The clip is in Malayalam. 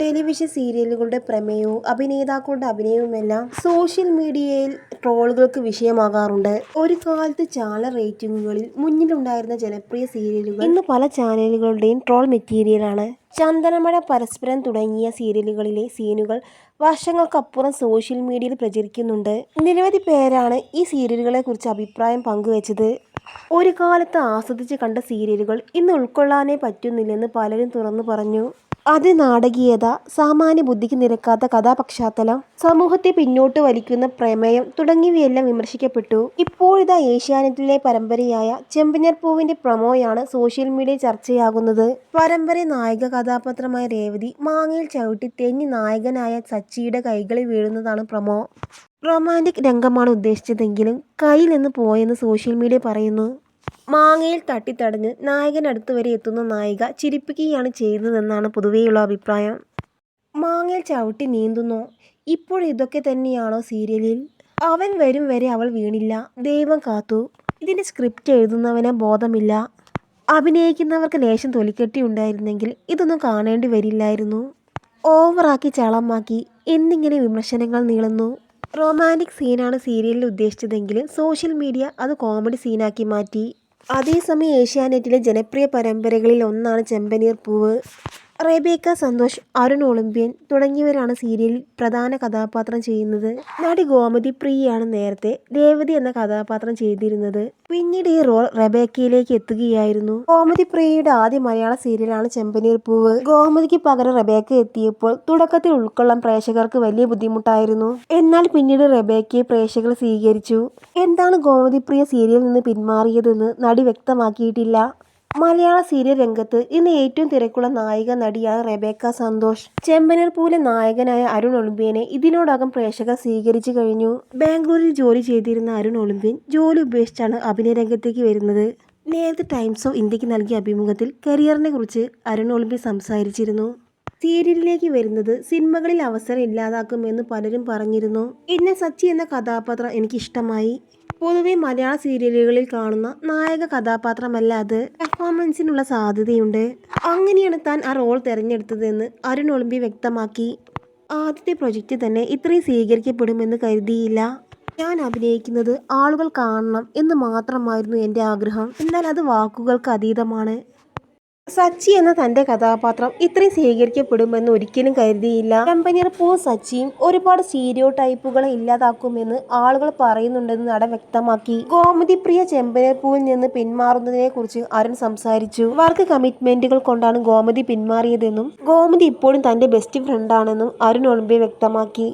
ടെലിവിഷൻ സീരിയലുകളുടെ പ്രമേയവും അഭിനേതാക്കളുടെ അഭിനയവുമെല്ലാം സോഷ്യൽ മീഡിയയിൽ ട്രോളുകൾക്ക് വിഷയമാകാറുണ്ട്. ഒരു കാലത്ത് ചാനൽ റേറ്റിംഗുകളിൽ മുന്നിലുണ്ടായിരുന്ന ജനപ്രിയ സീരിയലുകൾ ഇന്ന് പല ചാനലുകളുടെയും ട്രോൾ മെറ്റീരിയലാണ്. ചന്ദനമഴ, പരസ്പരം തുടങ്ങിയ സീരിയലുകളിലെ സീനുകൾ വർഷങ്ങൾക്കപ്പുറം സോഷ്യൽ മീഡിയയിൽ പ്രചരിക്കുന്നുണ്ട്. നിരവധി പേരാണ് ഈ സീരിയലുകളെക്കുറിച്ച് അഭിപ്രായം പങ്കുവച്ചത് ഒരു കാലത്ത് ആസ്വദിച്ച് കണ്ട സീരിയലുകൾ ഇന്ന് ഉൾക്കൊള്ളാനേ പറ്റുന്നില്ലെന്ന് പലരും തുറന്നു പറഞ്ഞു. അതിനാടകീയത, സാമാന്യബുദ്ധിക്ക് നിരക്കാത്ത കഥാപശ്ചാത്തലം, സമൂഹത്തെ പിന്നോട്ട് വലിക്കുന്ന പ്രമേയം തുടങ്ങിയവയെല്ലാം വിമർശിക്കപ്പെട്ടു. ഇപ്പോഴിതാ ഏഷ്യാനെറ്റിലെ പരമ്പരയായ ചെമ്പനീർപ്പൂവിന്റെ പ്രമോയാണ് സോഷ്യൽ മീഡിയ ചർച്ചയാകുന്നത്. പരമ്പര നായക കഥാപാത്രമായ രേവതി മാങ്ങയിൽ ചവിട്ടി തെന്നി നായകനായ സച്ചിയുടെ കൈകളിൽ വീഴുന്നതാണ് പ്രമോ. റൊമാന്റിക് രംഗമാണ് ഉദ്ദേശിച്ചതെങ്കിലും കൈയിൽ നിന്ന് പോയെന്ന് സോഷ്യൽ മീഡിയ പറയുന്നു. മാങ്ങയിൽ തട്ടിത്തടഞ്ഞ് നായകനടുത്ത് വരെ എത്തുന്ന നായിക ചിരിപ്പിക്കുകയാണ് ചെയ്യുന്നതെന്നാണ് പൊതുവെയുള്ള അഭിപ്രായം. മാങ്ങയിൽ ചവിട്ടി നീന്തുന്നു ഇപ്പോഴും ഇതൊക്കെ തന്നെയാണോ സീരിയലിൽ? അവൻ വരും വരെ അവൾ വീണില്ല, ദൈവം കാത്തു. ഇതിന്റെ സ്ക്രിപ്റ്റ് എഴുതുന്നവന് ബോധമില്ല. അഭിനയിക്കുന്നവർക്ക് ലേശം തൊലിക്കെട്ടി ഉണ്ടായിരുന്നെങ്കിൽ ഇതൊന്നും കാണേണ്ടി വരില്ലായിരുന്നു. ഓവറാക്കി ചളമാക്കി എന്നിങ്ങനെ വിമർശനങ്ങൾ നീളുന്നു. റൊമാന്റിക് സീനാണ് സീരിയലിൽ ഉദ്ദേശിച്ചതെങ്കിലും സോഷ്യൽ മീഡിയ അത് കോമഡി സീനാക്കി മാറ്റി. അതേസമയം ഏഷ്യാനെറ്റിലെ ജനപ്രിയ പരമ്പരകളിൽ ഒന്നാണ് ചെമ്പനീർപ്പൂവ്. റെബേക്ക സന്തോഷ്, അരുൺ ഒളിമ്പ്യൻ തുടങ്ങിയവരാണ് സീരിയലിൽ പ്രധാന കഥാപാത്രം ചെയ്യുന്നത്. നടി ഗോമതി പ്രിയയാണ് നേരത്തെ രേവതി എന്ന കഥാപാത്രം ചെയ്തിരുന്നത്. പിന്നീട് ഈ റോൾ റബേക്കയിലേക്ക് എത്തുകയായിരുന്നു. ഗോമതി പ്രിയയുടെ ആദ്യ മലയാള സീരിയലാണ് ചെമ്പനീർ പൂവ് ഗോമതിക്ക് പകരം റബേക്ക എത്തിയപ്പോൾ തുടക്കത്തിൽ ഉൾക്കൊള്ളാൻ പ്രേക്ഷകർക്ക് വലിയ ബുദ്ധിമുട്ടായിരുന്നു. എന്നാൽ പിന്നീട് റബേക്കയെ പ്രേക്ഷകർ സ്വീകരിച്ചു. എന്താണ് ഗോമതി പ്രിയ സീരിയലിൽ നിന്ന് പിന്മാറിയതെന്ന് നടി വ്യക്തമാക്കിയിട്ടില്ല. മലയാള സീരിയൽ രംഗത്ത് ഇന്ന് ഏറ്റവും തിരക്കുള്ള നായിക നടിയാണ് റെബേക്ക സന്തോഷ്. ചെമ്പനർ പൂലെ നായകനായ അരുൺ ഒളിമ്പ്യനെ ഇതിനോടകം പ്രേക്ഷകർ സ്വീകരിച്ചു കഴിഞ്ഞു. ബാംഗ്ലൂരിൽ ജോലി ചെയ്തിരുന്ന അരുൺ ഒളിമ്പ്യൻ ജോലി ഉപേക്ഷിച്ചാണ് അഭിനയ രംഗത്തേക്ക് വരുന്നത്. നേരത്തെ ടൈംസ് ഓഫ് ഇന്ത്യയ്ക്ക് നൽകിയ അഭിമുഖത്തിൽ കരിയറിനെ കുറിച്ച് അരുൺ ഒളിമ്പ്യൻ സംസാരിച്ചിരുന്നു. സീരിയലിലേക്ക് വരുന്നത് സിനിമകളിൽ അവസരം ഇല്ലാതാക്കുമെന്ന് പലരും പറഞ്ഞിരുന്നു. ഇന്ന സച്ചി എന്ന കഥാപാത്രം എനിക്ക് ഇഷ്ടമായി. പൊതുവെ മലയാള സീരിയലുകളിൽ കാണുന്ന നായക കഥാപാത്രമല്ല അത്. പെർഫോമൻസിനുള്ള സാധ്യതയുണ്ട്. അങ്ങനെയാണ് താൻ ആ റോൾ തെരഞ്ഞെടുത്തതെന്ന് അരുൺ ഒളിമ്പി വ്യക്തമാക്കി. ആദ്യത്തെ പ്രൊജക്റ്റ് തന്നെ ഇത്രയും സ്വീകരിക്കപ്പെടുമെന്ന് കരുതിയില്ല. ഞാൻ അഭിനയിക്കുന്നത് ആളുകൾ കാണണം എന്ന് മാത്രമായിരുന്നു എന്റെ ആഗ്രഹം. എന്നാൽ അത് വാക്കുകൾക്ക് അതീതമാണ്. സച്ചി എന്ന തന്റെ കഥാപാത്രം ഇത്രയും സ്വീകരിക്കപ്പെടുമെന്ന് ഒരിക്കലും കരുതിയില്ല. കമ്പനിയർ പോ സച്ചിയും ഒരുപാട് സ്റ്റീരിയോടൈപ്പുകളെ ഇല്ലാതാക്കുമെന്ന് ആളുകൾ പറയുന്നുണ്ടെന്ന് നടൻ വ്യക്തമാക്കി. ഗോമതി പ്രിയ ചെമ്പനീർപ്പൂവിൽ നിന്ന് പിന്മാറുന്നതിനെ കുറിച്ച് അരുൺ സംസാരിച്ചു. വർക്ക് കമ്മിറ്റ്മെന്റുകൾ കൊണ്ടാണ് ഗോമതി പിന്മാറിയതെന്നും ഗോമതി ഇപ്പോഴും തന്റെ ബെസ്റ്റ് ഫ്രണ്ടാണെന്നും അരുൺ ഒളിമ്പ്യ വ്യക്തമാക്കി.